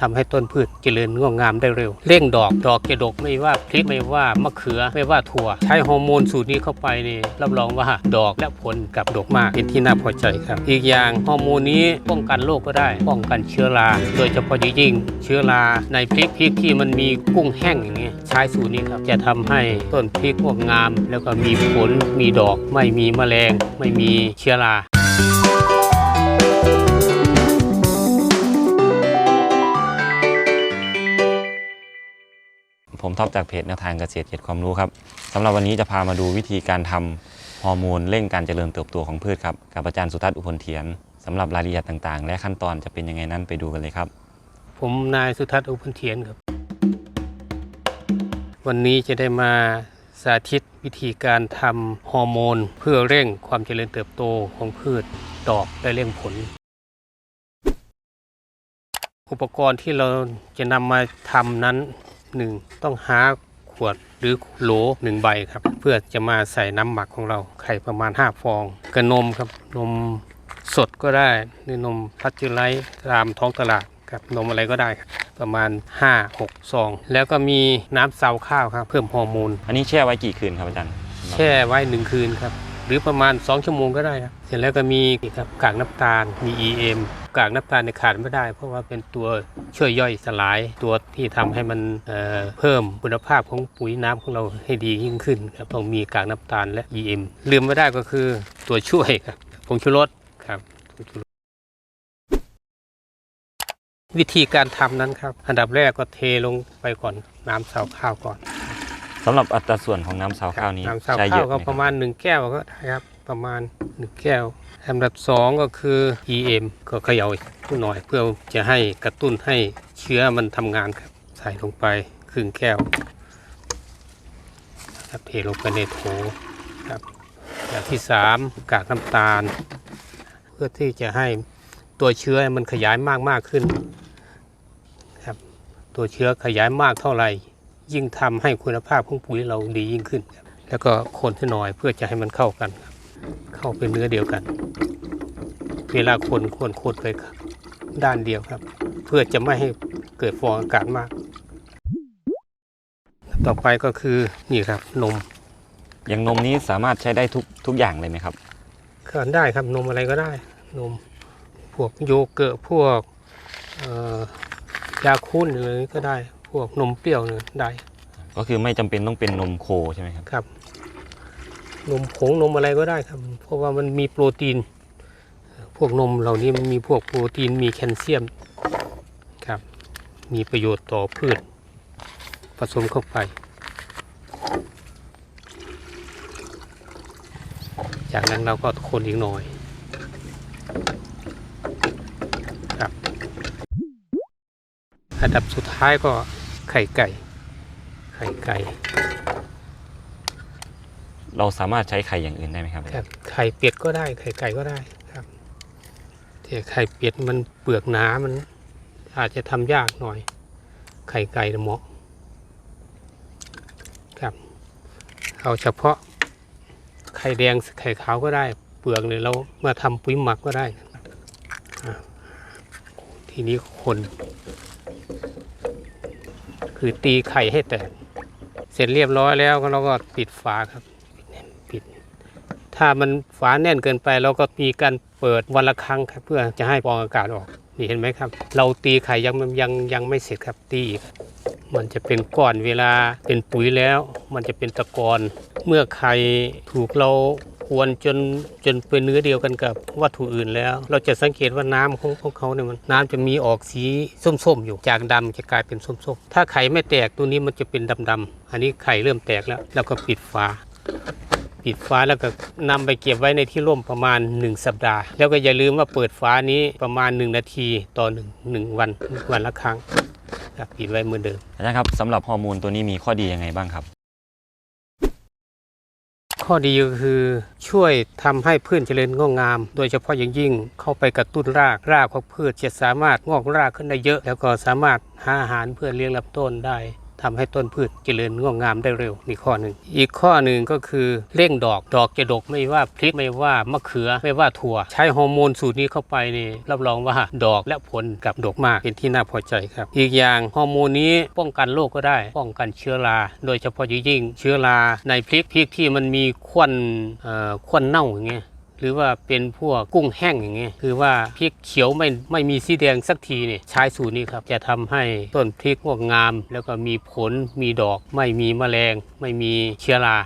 ทำให้ต้นพืชเจริญงอกงามได้เร็ว เร่งดอกดอกจะดกไม่ว่าพริกไม่ว่ามะเขือไม่ว่าถั่ว ใช้ฮอร์โมนสูตรนี้เข้าไปนี่รับรองว่าดอกและผลกับดกมากเป็นที่น่าพอใจครับ อีกอย่างฮอร์โมนนี้ป้องกันโรคก็ได้ ป้องกันเชื้อรา โดยเฉพาะยิ่งเชื้อราในพริกพริกที่มันมีกุ้งแห้งอย่างนี้ใช้สูตรนี้ครับจะทำให้ต้นพริกงอกงาม แล้วก็มีผลมีดอกไม่มีแมลง ไม่มีเชื้อรา ผมท็อปจากเพจแนวทางเกษตรเจ็ดความรู้ครับสำหรับวันนี้จะพามาดูวิธีการทำฮอร์โมนเร่งการเจริญเติบโตของพืชครับกับอาจารย์สุทัศน์อุพลเทียนสำหรับรายละเอียดต่างๆ และขั้นตอนจะเป็นยังไงนั้นไปดูกันเลยครับ ผมนายสุทัศน์อุพันเทียนครับ วันนี้จะได้มาสาธิตวิธีการทำฮอร์โมน เพื่อเร่งความเจริญเติบโตของพืชดอกและเร่งผล อุปกรณ์ที่เราจะนำมาทำนั้น หนึ่งต้องหาขวดหรือโหลหนึ่งใบครับ เพื่อจะมาใส่น้ำหมักของเรา ไข่ประมาณ 5 ฟองกับนมครับนมสดก็ได้หรือนมพัชเจอร์ไลท์ตามท้องตลาดครับนมอะไรก็ได้ครับประมาณ 5-6ซอง แล้วก็มีน้ำเซาข้าวครับ เพิ่มฮอร์โมน อันนี้แช่ไว้กี่คืนครับอาจารย์แช่ไว้หนึ่งคืนครับ หรือประมาณ 2 ชั่วโมงก็ได้ครับเสร็จแล้วก็มีครับกากน้ำตาลมี EM กากน้ำตาลในยขาดไม่ได้ เพราะว่าเป็นตัวช่วยย่อยสลายตัวที่ทำให้มันเอ่อเพิ่มคุณภาพของปุ๋ยน้ำของเราให้ดียิ่งขึ้นครับต้องมีกากน้ำตาลและ EM ลืมไม่ได้ก็คือตัวช่วยครับผงชูรสครับวิธีการทำนั้นครับ อันดับแรกก็เทลงไปก่อนน้ำเสาข้าวก่อน สำหรับอัตราส่วนของน้ำซาวข้าวนี้น้ำซาวใช้เยข้าวอะไหก็มคปรับระมาณ 1 แก้วก็ได้ครับ ประมาณ 1 แก้วอันดับ 2 ก็คือ EM ก็เขย่าอีกหน่อย เพื่อจะให้กระตุ้นให้เชื้อมันทำงานครับ ใส่ลงไปครึ่งแก้วครับเทลงไปในโถครับอย่างที่ 3 กากน้ำตาล เพื่อที่จะให้ตัวเชื้อมันขยายมากมากขึ้นครับตัวเชื้อขยายมากเท่าไหร่ ยิ่งทำให้คุณภาพของปุ๋ยเราดียิ่งขึ้นครับแล้วก็คนให้หน่อยเพื่อจะให้มันเข้ากันครับ เข้าเป็นเนื้อเดียวกัน เวลาคนควรคนไปครับ ด้านเดียวครับ เพื่อจะไม่ให้เกิดฟองอากาศมาก ต่อไปก็คือนี่ครับนมอย่างนมนี้สามารถใช้ได้ทุกทุกอย่างเลยไหมครับก็ได้ครับนมอะไรก็ได้นมพวกโยเกิร์ตพวกเอ่อยาคุ้นอะไรก็ได้ พวกนมเปรี้ยวเนี่ยได้ก็คือไม่จำเป็นต้องเป็นนมโคใช่ไหมครับครับ นมผงนมอะไรก็ได้ครับ เพราะว่ามันมีโปรตีน พวกนมเหล่านี้มันมีพวกโปรตีนมีแคลเซียมครับ มีประโยชน์ต่อพืชผสมเข้าไป จากนั้นเราก็คนอีกหน่อยครับอันดับสุดท้ายก็ ไข่ไก่ ไข่ไก่ เราสามารถใช้ไข่อย่างอื่นได้ไหมครับครับ ไข่เป็ดก็ได้ ไข่ไก่ก็ได้ครับแต่ไข่เป็ดมันเปลือกหนา มันอาจจะทำยากหน่อย ไข่ไก่น่ะเหมาะครับ เอาเฉพาะ ไข่แดง ไข่ขาวก็ได้ เปลือกเนี่ยเรามาทำปุ๋ยหมักก็ได้อะทีนี้คน คือตีไข่ให้แตก เสร็จเรียบร้อยแล้วก็เราก็ปิดฝาครับปิด ถ้ามันฝาแน่นเกินไปเราก็มีการเปิดวันละครั้งครับ เพื่อจะให้ฟองอากาศออกนี่เห็นไหมครับ เราตีไข่ยังยังยังไม่เสร็จครับตีอีกมันจะเป็นก้อนเวลาเป็นปุ๋ยแล้ว มันจะเป็นตะกอนเมื่อไข่ถูกเรา กวนจนจนเป็นเนื้อเดียวกันกับวัตถุอื่นแล้ว เราจะสังเกตว่าน้ำของของเขาเนี่ยมันน้ำจะมีออกสีส้มๆอยู่จากดำจะกลายเป็นส้มๆ ถ้าไข่ไม่แตกตัวนี้มันจะเป็นดำๆอันนี้ไข่เริ่มแตกแล้วเราก็ปิดฝาปิดฝาแล้วก็นำไปเก็บไว้ในที่ร่มประมาณ 1 สัปดาห์ แล้วก็อย่าลืมว่าเปิดฝานี้ประมาณ 1 นาทีต่อ1 1วันวันละครั้งปิดไว้เหมือนเดิมอาจารย์ครับสำหรับฮอร์โมนตัวนี้มีข้อดียังไงบ้างครับ ข้อดีก็คือช่วยทำให้พืชเจริญงอกงาม โดยเฉพาะอย่างยิ่งเข้าไปกระตุ้นรากรากของพืชจะสามารถงอกรากขึ้นได้เยอะ แล้วก็สามารถหาอาหารเพื่อเลี้ยงลำต้นได้ ทำให้ต้นพืชเจริญงอกงามได้เร็วนี่ข้อหนึ่งอีกข้อหนึ่งก็คือเร่งดอกดอกจะดกไม่ว่าพริกไม่ว่ามะเขือไม่ว่าถั่ว ใช้ฮอร์โมนสูตรนี้เข้าไปนี่รับรองว่าดอกและผลกับดกมากเป็นที่น่าพอใจครับ อีกอย่างฮอร์โมนนี้ป้องกันโรคก็ได้ ป้องกันเชื้อรา โดยเฉพาะยิ่งเชื้อราในพริกพริกที่มันมีควันเอ่อควันเน่าอย่างเงี้ย หรือว่าเป็นพวกกุ้งแห้งอย่างเงี้ยคือว่าพริกเขียวไม่ไม่มีสีแดงสักทีเนี่ยใช้สูตรนี้ครับจะทำให้ต้นพริกงอกงาม แล้วก็มีผลมีดอก ไม่มีแมลง ไม่มีเชื้อรา